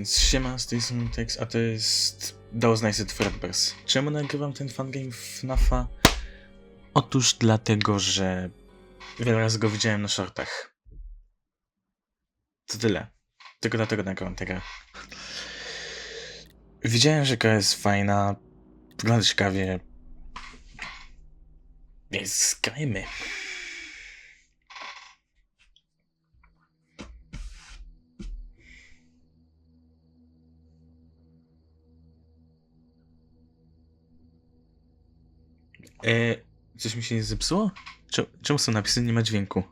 Więc siema, z tej strony Tex, a to jest Those Nice Fredbears. Czemu nagrywam ten fangame FNAFa? Otóż dlatego, że wiele razy go widziałem na shortach. To tyle. Tylko dlatego nagrywam grę. Widziałem, że gra jest fajna, wygląda ciekawie. Więc grajmy. E, coś mi się nie zepsuło? Czemu, są napisy, nie ma dźwięku?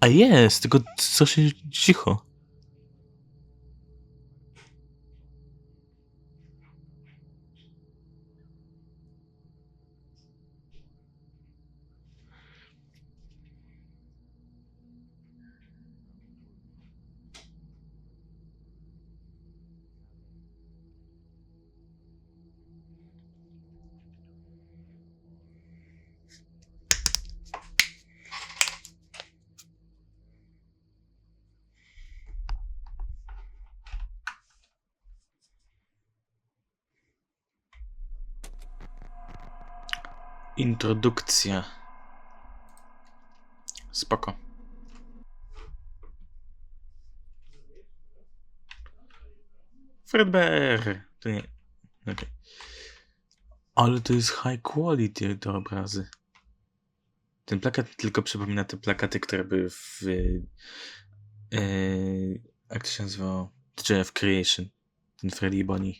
A jest, tylko strasznie cicho. Introdukcja. Spoko. Fredbear! To nie. Okej. Ale to jest high quality te obrazy. Ten plakat tylko przypomina te plakaty, które były w. Yy, jak to się nazywało? Of Creation. Ten Freddy Bonnie.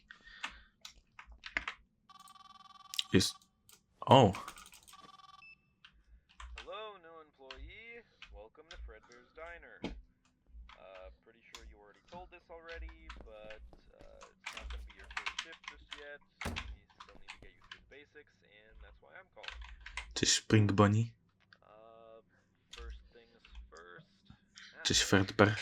Jest. O! Hello, this already, but uh, it's not going to be your first shift just yet. You still need to get you through the basics, and that's why I'm calling. Cześć Spring Bonnie. Uh, first things first. Ah, Cześć the Fredbear.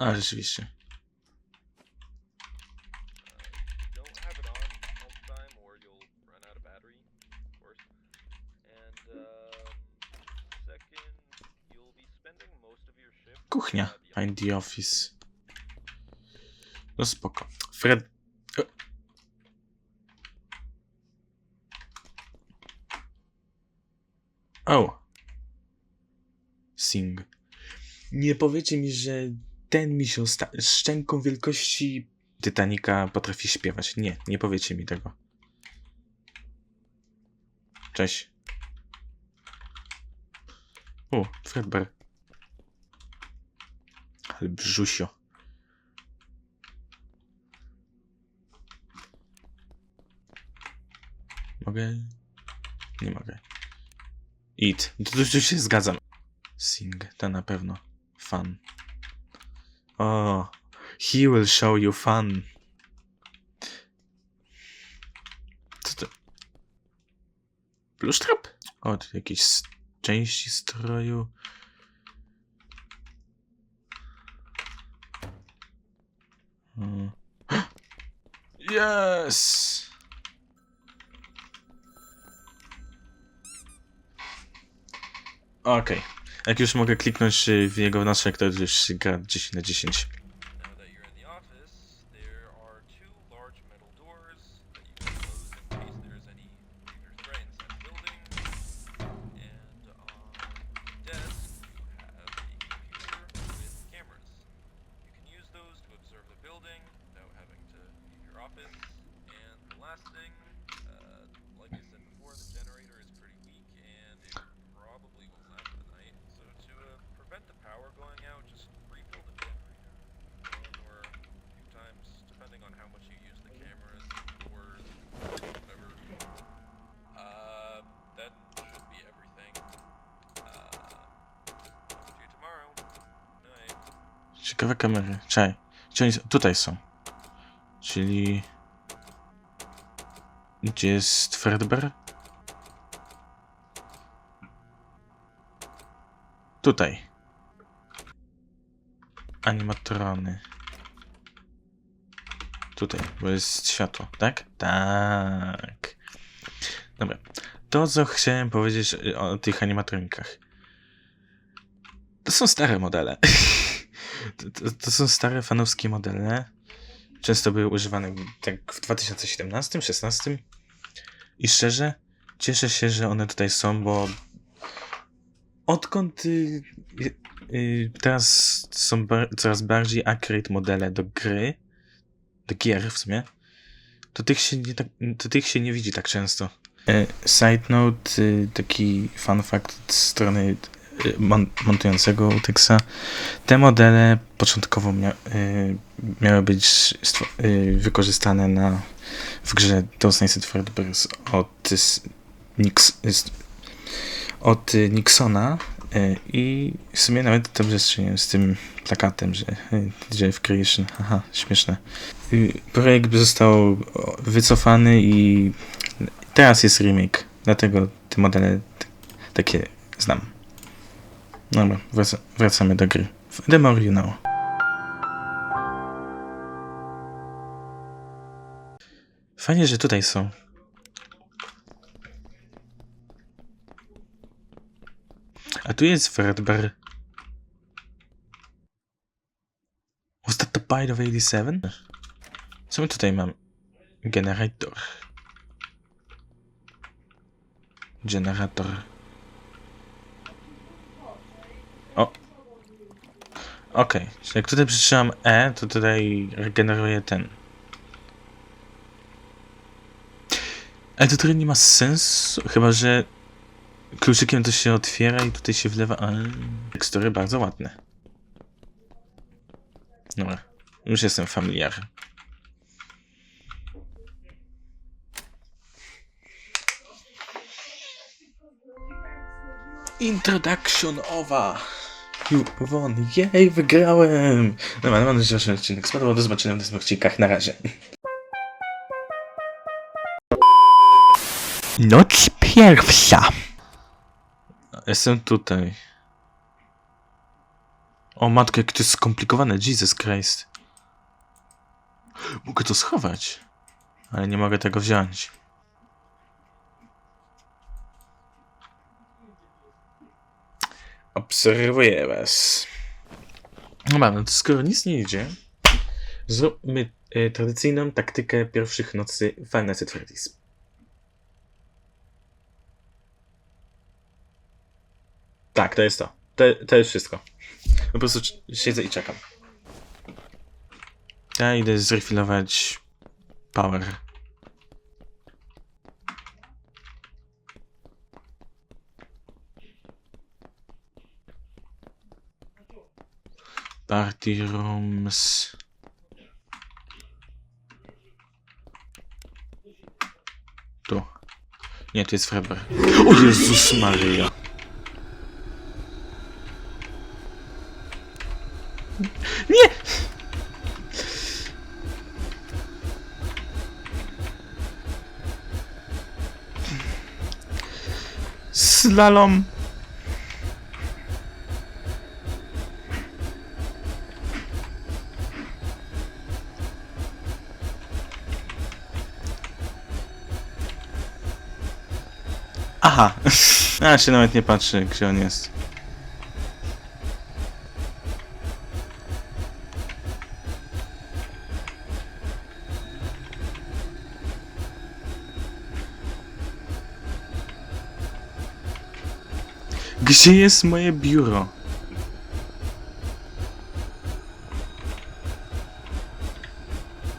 Your shift Kuchnia. Find the office. No spoko. Fred... O! Sing. Nie powiecie mi, że ten misio sta- szczęką wielkości Titanica potrafi śpiewać. Nie, nie powiecie mi tego. Cześć. O, Fredbear. Ale brzusio. Mogę? Nie mogę. Eat. To, to, to się zgadzam. Sing, to na pewno. Fun. O, he will show you fun. Co to? Plusztrap? O, jakieś części stroju. Mm. Yes! Okej. Jak już mogę kliknąć w jego naszek, to już gra 10 na 10. Ciekawe kamery. Czekaj. Oni? Tutaj są. Czyli... Gdzie jest Fredbear? Tutaj. Animatrony. Tutaj, bo jest światło, tak? Tak. Dobra. To, co chciałem powiedzieć o tych animatronikach. To są stare modele. to, to, są stare fanowskie modele. Często były używane tak w 2017-2016. I szczerze, cieszę się, że one tutaj są, bo odkąd y, y, teraz są coraz bardziej accurate modele do gry, do gier w sumie, to tych się nie, tak, to tych się nie widzi tak często. E, Side note, y, taki fun fact od strony montującego Utexa. Te modele początkowo mia y, miały być y, wykorzystane na, w grze Those Nice Fredbears od, Nix od y, Nixona y, i w sumie nawet dobrze strzeliłem z tym plakatem, że y, DJ Creation, haha, śmieszne. Y, Projekt został wycofany i teraz jest remake, dlatego te modele takie znam. Dobra, wraca, wracamy do gry. More you know. Fajnie, że tutaj są. A tu jest Fredbear. Was that the bite of 87? Co my tutaj mamy? Generator. Generator. O. Okej, czyli jak tutaj przytrzymam E, to tutaj regeneruje ten. Ale to trochę nie ma sensu, chyba że kluczykiem to się otwiera i tutaj się wlewa. A, tekstury bardzo ładne. Dobra, już jestem familiar. Introduction owa! Won, jej, wygrałem! Dobra, mam nadzieję, że odcinek spodobał. Do zobaczenia w następnych odcinkach. Na razie. Noc pierwsza. Jestem tutaj. O matko, jak to jest skomplikowane, Jesus Christ. Mogę to schować, ale nie mogę tego wziąć. Obserwuję was. Dobra, no to skoro nic nie idzie, zróbmy e, tradycyjną taktykę pierwszych nocy Final Fantasy Freddy's. Tak, to jest to. To, to jest wszystko. Po prostu siedzę i czekam. Ja idę zrefilować power. Party rooms. Tu. Nie, tu jest Fredbear. O Jezus Maryja. Nie! Slalom. Aha. A się nawet nie patrzy, gdzie on jest. Gdzie jest moje biuro?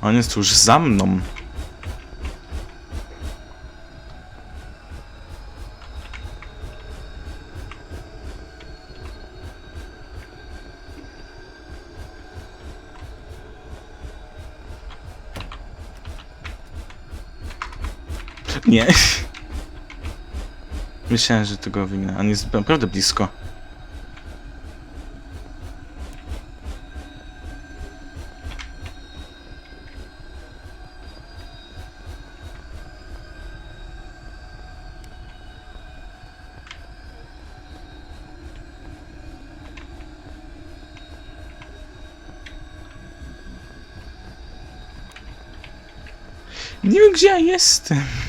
On jest już za mną. Nie. Myślałem, że tego wyminę. On jest naprawdę blisko. Nie wiem, gdzie ja jestem.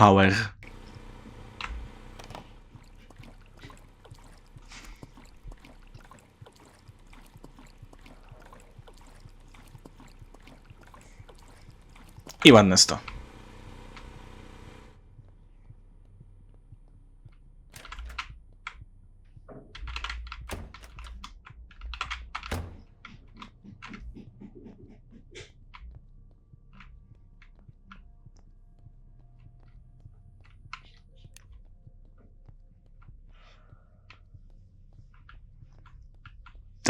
Power. I ładne.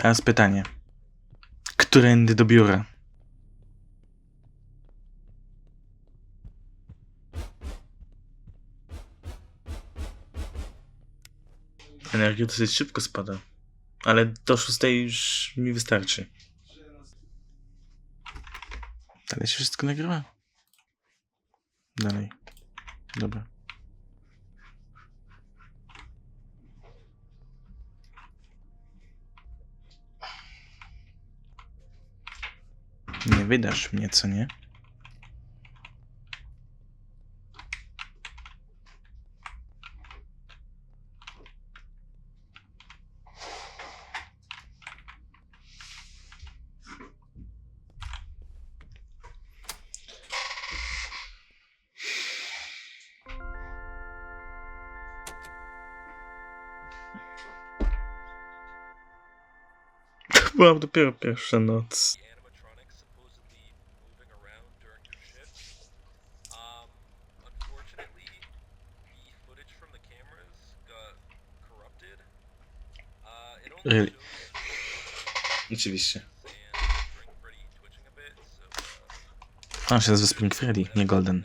Teraz pytanie. Którędy do biura? Energia dosyć szybko spada. Ale do szóstej już mi wystarczy. Dalej się wszystko nagrywa? Dalej. Dobra. Nie wydasz mnie, co nie? Była dopiero pierwsza noc. So uh, On się nazywa Spring Freddy, nie Golden. Um,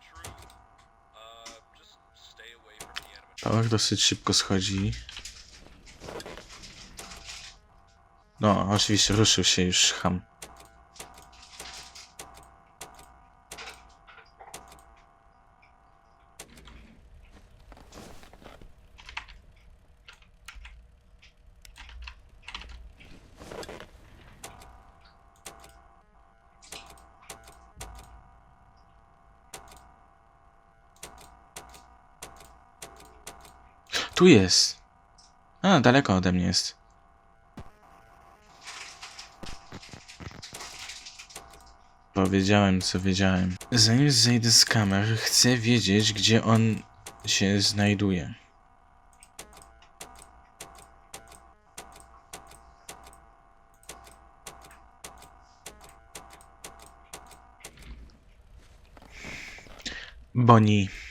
true, uh. Power dosyć szybko schodzi. No, oczywiście ruszył się już ham. Tu jest. A, daleko ode mnie jest. Powiedziałem, co wiedziałem. Zanim zejdę z kamer, chcę wiedzieć, gdzie on się znajduje. Bonnie.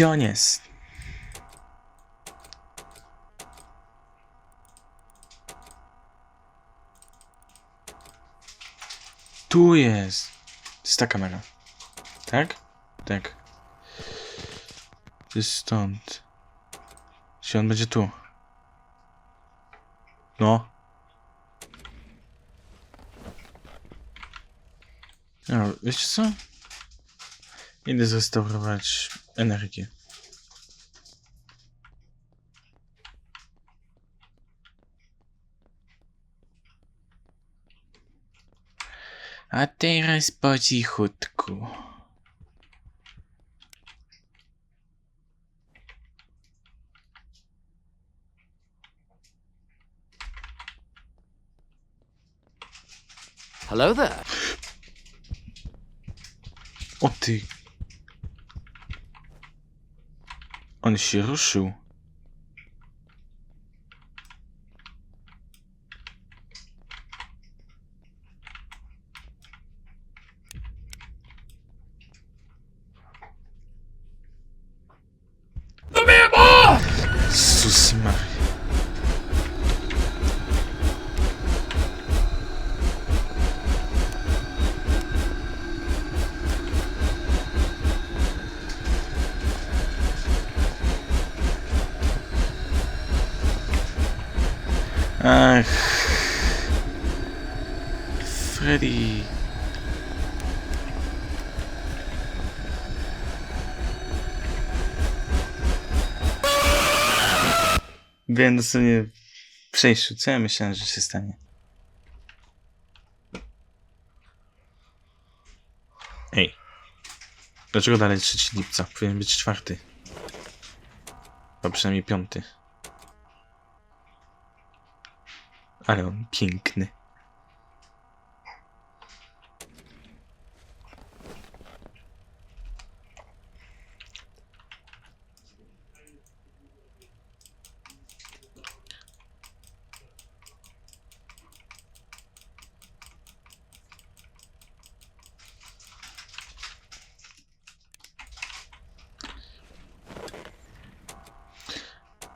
Gdzie on jest? Tu jest. To jest ta kamera. Tak? Tak. To jest stąd. Czy on będzie tu? No. No, wiecie co? Idę zrestaurować energię. A teraz po cichutku. Hello there. O ty. On się ruszył. Jezus Maria. Ach. Freddy. Byłem dosłownie w przejściu. Co ja myślałem, że się stanie? Ej. Dlaczego dalej 3 lipca? Powinien być czwarty. A przynajmniej piąty. Ale on piękny.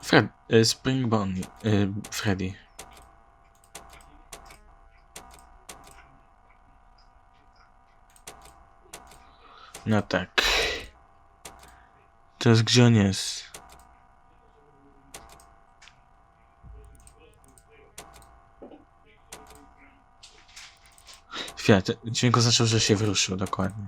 Fred, e, Springbone, e, Freddy. No tak. Teraz gdzie on jest? Chwila, dźwięk oznaczał, że się wyruszył dokładnie.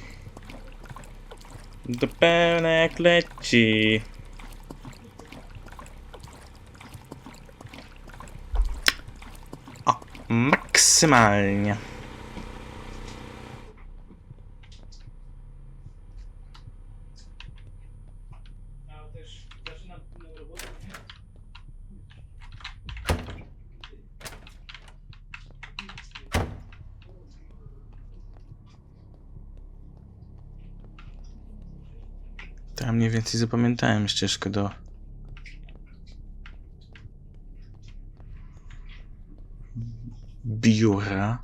Do pełnek leci. O, maksymalnie. Więcej zapamiętałem ścieżkę do... Biura.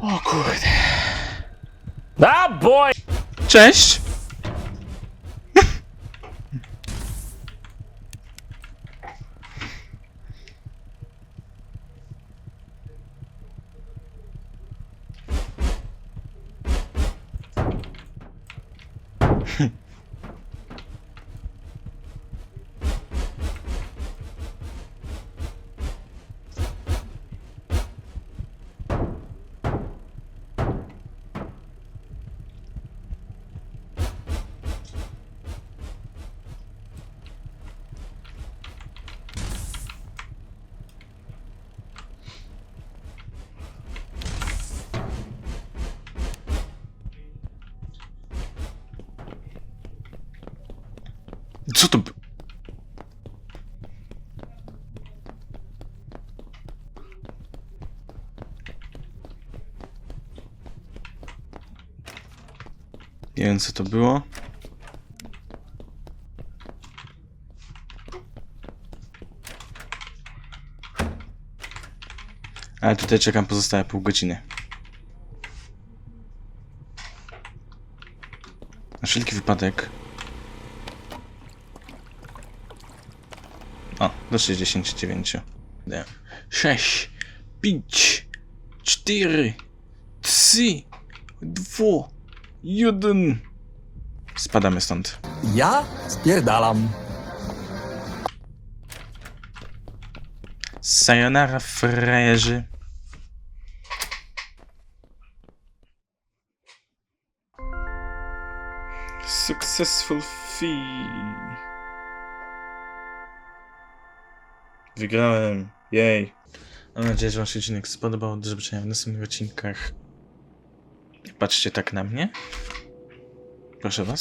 O kurde. Ah, boy! Cześć! Nie wiem co to było. Ale tutaj czekam pozostałe pół godziny. Na wszelki wypadek. O, do 69. 6, 5, 4, 3, 2, 1. Spadamy stąd. Ja spierdalam. Sayonara, frajerzy. Successful fee. Wygrałem. Jej. Mam nadzieję, że Wam się odcinek spodobał. Do zobaczenia w następnych odcinkach. Patrzcie tak na mnie. Proszę Was.